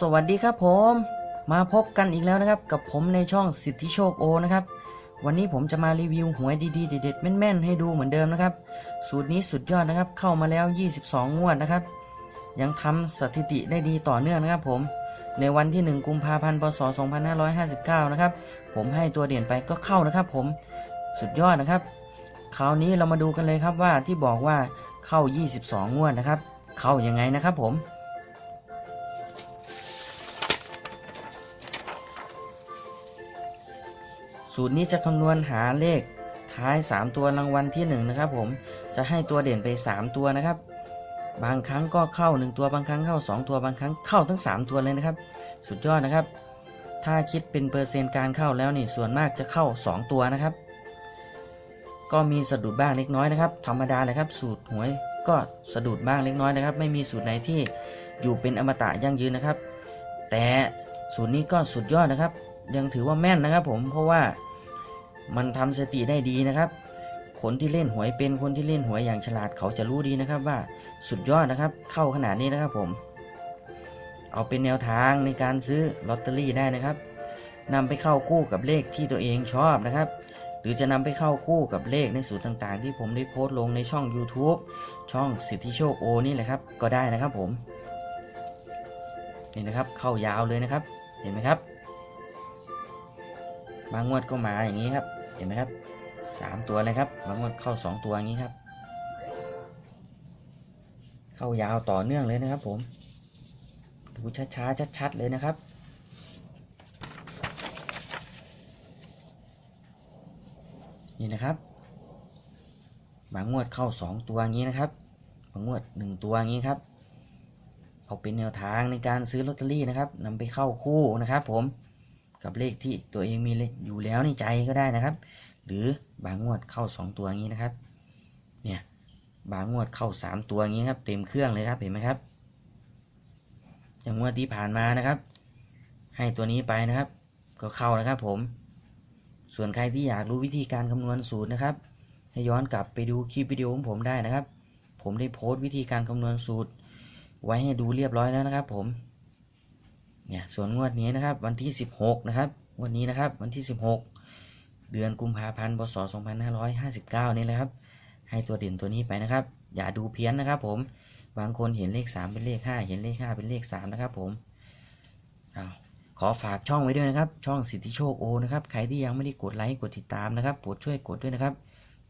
สวัสดีครับผม มาพบกันอีกแล้วนะครับ กับผมในช่องสิทธิโชคโอนะครับ วันนี้ผมจะมารีวิวหวยดีๆเด็ดๆแม่นๆ ให้ดูเหมือนเดิมนะครับ สูตรนี้สุดยอดนะครับ เข้ามาแล้ว 22 งวดนะครับ ยังทำสถิติได้ดีต่อเนื่องนะครับผม ในวันที่ 1 กุมภาพันธ์ พศ 2559 นะครับ ผมให้ตัวเด่นไปก็เข้านะครับ ผม สุดยอดนะครับ คราวนี้เรามาดูกันเลยครับว่าที่บอกว่าเข้า 22 งวดนะครับ เข้ายังไงนะครับผม สูตรนี้จะคำนวณหาเลขท้าย 3 ตัวรางวัลที่ 1 นะครับผมจะให้ตัวเด่นไป 3 ตัวนะครับ บางครั้งก็เข้า 1 ตัวบางครั้งเข้า 2 ตัวบางครั้งเข้าทั้ง 3 ตัวเลยนะครับ สุดยอดนะครับ ถ้าคิดเป็นเปอร์เซ็นต์การเข้าแล้วนี่ส่วนมากจะเข้า 2 ตัวนะครับ ก็มีสะดุดบ้างเล็กน้อยนะครับ ธรรมดาเลยครับ สูตรหวยก็สะดุดบ้างเล็กน้อยนะครับ ไม่มีสูตรไหนที่อยู่เป็นอมตะยั่งยืนนะครับ แต่สูตรนี้ก็สุดยอดนะครับ ยังถือว่าแม่นนะครับ ผมเพราะว่ามันทำสติได้ดีนะครับ คนที่เล่นหวยเป็นคนที่เล่นหวยอย่างฉลาดเขาจะรู้ดีนะครับว่าสุดยอดนะครับ เข้าขนาดนี้นะครับผม เอาเป็นแนวทางในการซื้อลอตเตอรี่ได้นะครับนำไปเข้าคู่กับเลขที่ตัวเองชอบนะครับ หรือจะนำไปเข้าคู่กับเลขในสูตรต่างๆ ที่ผมได้โพสต์ลงในช่อง YouTube ช่องสิทธิโชคโอนี่แหละครับ ก็ได้นะครับผม นี่นะครับเข้ายาวเลยนะครับ เห็นไหมครับ บางงวดก็มาอย่างนี้ครับ เห็นไหมครับสามตัวเลยครับ บางงวดเข้าสองตัวอย่างนี้ครับ เข้ายาวต่อเนื่องเลยนะครับ ผม ดูช้าๆชัดๆเลยนะครับนี่นะครับ บางงวดเข้า 2 ตัวอย่างนี้นะครับ บางงวด 1 ตัวอย่างนี้ครับ เอาเป็นแนวทางในการซื้อลอตเตอรี่นะครับนำไปเข้าคู่นะครับผม กับเลขที่ตัวเองมีเลขอยู่แล้วในใจก็ได้นะครับ หรือบางงวดเข้า 2 ตัวอย่างนี้นะครับ เนี่ยบางงวดเข้า 3 ตัวอย่างนี้ครับ เต็มเครื่องเลยครับเห็นไหมครับอย่างงวดที่ผ่านมานะครับ ให้ตัวนี้ไปนะครับ ก็เข้านะครับผม ส่วนใครที่อยากรู้วิธีการคำนวณสูตรนะครับ ให้ย้อนกลับไปดูคลิปวิดีโอของผมได้นะครับ ผมได้โพสต์วิธีการคำนวณสูตร ไว้ให้ดูเรียบร้อยแล้วนะครับผม เนี่ยส่วนงวดนี้นะครับวันที่ 16 นะครับวันนี้นะครับวันที่ 16 เดือนกุมภาพันธ์พศ2559 นี่แหละครับ ให้ตัวเด่นตัวนี้ไปนะครับ อย่าดูเพี้ยนนะครับ ผมบางคนเห็นเลข 3 เป็นเลข 5 เห็นเลข 5 เป็นเลข 3 นะครับ ผมอาขอฝากช่องไว้ด้วยนะครับ ช่องสิทธิโชคโอนะครับใครที่ยังไม่ได้กดไลค์กดติดตามนะครับโปรดช่วยกดด้วยนะครับ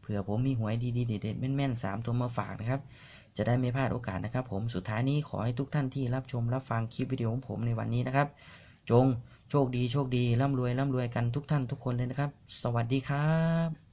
เผื่อผมมีหวยดีๆเด็ดๆแม่นๆสามตัวมาฝากนะครับ จะได้ไม่พลาดโอกาสนะครับ ผมสุดท้ายนี้ขอให้ทุกท่านที่รับชมรับฟังคลิปวิดีโอของผมในวันนี้นะครับ จงโชคดีโชคดีร่ำรวยร่ำรวยกันทุกท่านทุกคนเลยนะครับ สวัสดีครับ